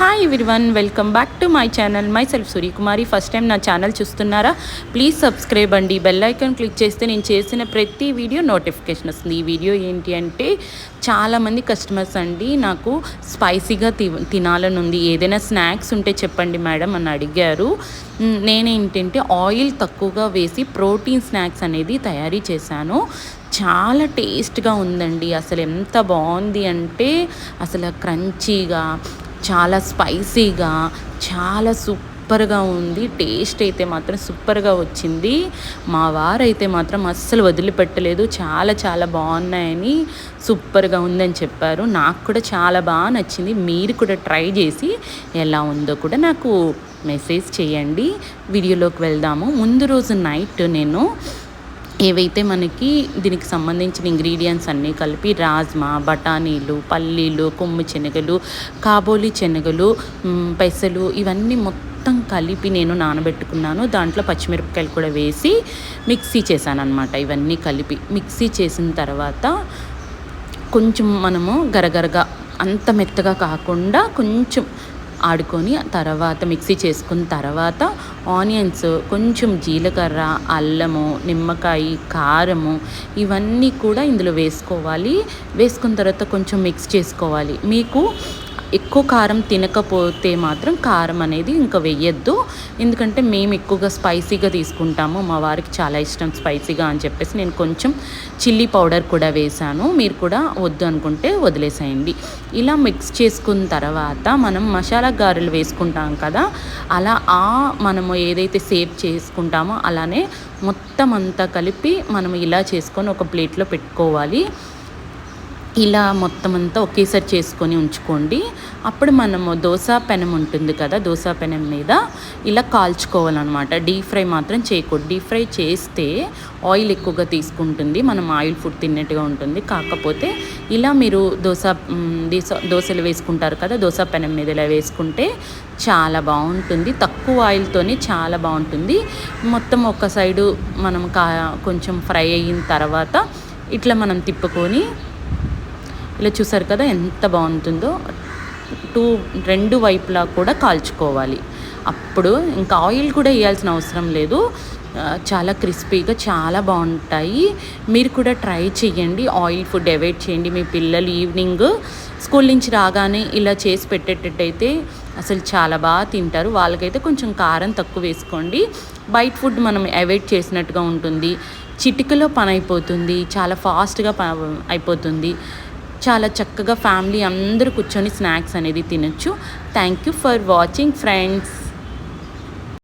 Hi one welcome back to my channel myself Suryakumari first time నా channel చూస్తున్నారా? Please subscribe అండి. Bell icon click చేస్తే నేను చేసిన ప్రతి వీడియో నోటిఫికేషన్ వస్తుంది. ఈ వీడియో ఏంటి అంటే చాలామంది కస్టమర్స్ అండి నాకు స్పైసీగా తి తినాలని ఉంది. ఏదైనా స్నాక్స్ ఉంటే చెప్పండి మేడం అని అడిగారు. నేనేంటంటే ఆయిల్ తక్కువగా వేసి ప్రోటీన్ స్నాక్స్ అనేది తయారీ చేశాను. చాలా టేస్ట్గా ఉందండి. అసలు ఎంత బాగుంది అంటే అసలు క్రంచీగా చాలా స్పైసీగా చాలా సూపర్గా ఉంది. టేస్ట్ అయితే మాత్రం సూపర్గా వచ్చింది. మా వారైతే మాత్రం అస్సలు వదిలిపెట్టలేదు. చాలా చాలా బాగున్నాయని సూపర్గా ఉందని చెప్పారు. నాకు కూడా చాలా బాగా నచ్చింది. మీరు కూడా ట్రై చేసి ఎలా ఉందో కూడా నాకు మెసేజ్ చేయండి. వీడియోలోకి వెళ్దాము. ముందు రోజు నైట్ నేను ఏవైతే మనకి దీనికి సంబంధించిన ఇంగ్రీడియంట్స్ అన్నీ కలిపి రాజ్మా బఠానీలు పల్లీలు కొమ్ము శనగలు కాబోలి శనగలు పెసలు ఇవన్నీ మొత్తం కలిపి నేను నానబెట్టుకున్నాను. దాంట్లో పచ్చిమిరపకాయలు కూడా వేసి మిక్సీ చేశాను అనమాట ఇవన్నీ కలిపి. మిక్సీ చేసిన తర్వాత కొంచెం మనము గరగరగా అంత మెత్తగా కాకుండా కొంచెం ఆడుకొని తర్వాత మిక్సీ చేసుకున్న తర్వాత ఆనియన్స్ కొంచెం జీలకర్ర అల్లము నిమ్మకాయ కారము ఇవన్నీ కూడా ఇందులో వేసుకోవాలి. వేసుకున్న తర్వాత కొంచెం మిక్స్ చేసుకోవాలి. మీకు ఎక్కువ కారం తినకపోతే మాత్రం కారం అనేది ఇంకా వెయ్యొద్దు. ఎందుకంటే మేము ఎక్కువగా స్పైసీగా తీసుకుంటాము. మా వారికి చాలా ఇష్టం స్పైసీగా అని చెప్పేసి నేను కొంచెం చిల్లీ పౌడర్ కూడా వేశాను. మీరు కూడా వద్దు అనుకుంటే వదిలేసేయండి. ఇలా మిక్స్ చేసుకున్న తర్వాత మనం మసాలా గారెలు వేసుకుంటాం కదా అలా ఆ మనము ఏదైతే సేవ్ చేసుకుంటామో అలానే మొత్తం అంతా కలిపి మనం ఇలా చేసుకొని ఒక ప్లేట్లో పెట్టుకోవాలి. ఇలా మొత్తం అంతా ఒకేసారి చేసుకొని ఉంచుకోండి. అప్పుడు మనము దోశ పెనం ఉంటుంది కదా దోశ పెనం మీద ఇలా కాల్చుకోవాలన్నమాట. డీప్ ఫ్రై మాత్రం చేయకూడదు. డీప్ ఫ్రై చేస్తే ఆయిల్ ఎక్కువగా తీసుకుంటుంది. మనం ఆయిల్ ఫుడ్ తిన్నట్టుగా ఉంటుంది. కాకపోతే ఇలా మీరు దోశ దోశ దోశలు వేసుకుంటారు కదా దోశ పెనం మీద ఇలా వేసుకుంటే చాలా బాగుంటుంది. తక్కువ ఆయిల్తోనే చాలా బాగుంటుంది. మొత్తం ఒక సైడు మనం కా కొంచెం ఫ్రై అయిన తర్వాత ఇట్లా మనం తిప్పుకొని ఇలా చూసారు కదా ఎంత బాగుంటుందో. టూ రెండు వైపులా కూడా కాల్చుకోవాలి. అప్పుడు ఇంకా ఆయిల్ కూడా వేయాల్సిన అవసరం లేదు. చాలా క్రిస్పీగా చాలా బాగుంటాయి. మీరు కూడా ట్రై చేయండి ఆయిల్ ఫుడ్ అవాయిడ్ చేయండి. మీ పిల్లలు ఈవినింగ్ స్కూల్ నుంచి రాగానే ఇలా చేసి పెట్టేటట్టయితే అసలు చాలా బాగా తింటారు. వాళ్ళకైతే కొంచెం కారం తక్కువ వేసుకోండి. బయట ఫుడ్ మనం అవాయిడ్ చేసినట్టుగా ఉంటుంది. చిటికలో పని అయిపోతుంది. చాలా ఫాస్ట్గా ప అయిపోతుంది. చాలా చక్కగా ఫ్యామిలీ అందరూ కూర్చొని స్నాక్స్ అనేది తినచ్చు. Thank you for watching friends